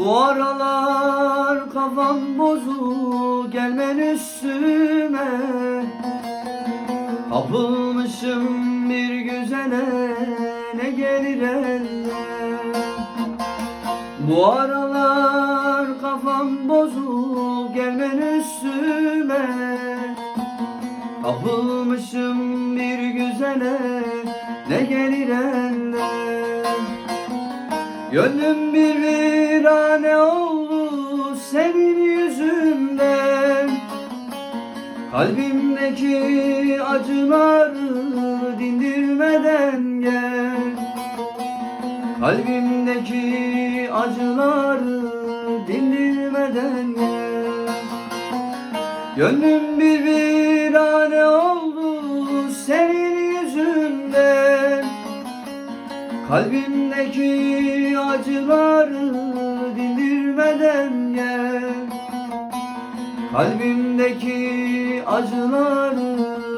Bu aralar kafam bozuk gelmen üstüme. Kapılmışım bir güzele ne gelir eline Bu aralar kafam bozuk gelmen üstüme. Kapılmışım bir güzele ne gelir eline Gönlüm bir virane oldu senin yüzünden. Kalbimdeki acıları dindirmeden gel. Kalbimdeki acıları dindirmeden gel. Gönlüm bir virane oldu Kalbimdeki acıları dindirmeden gel. Kalbimdeki acıları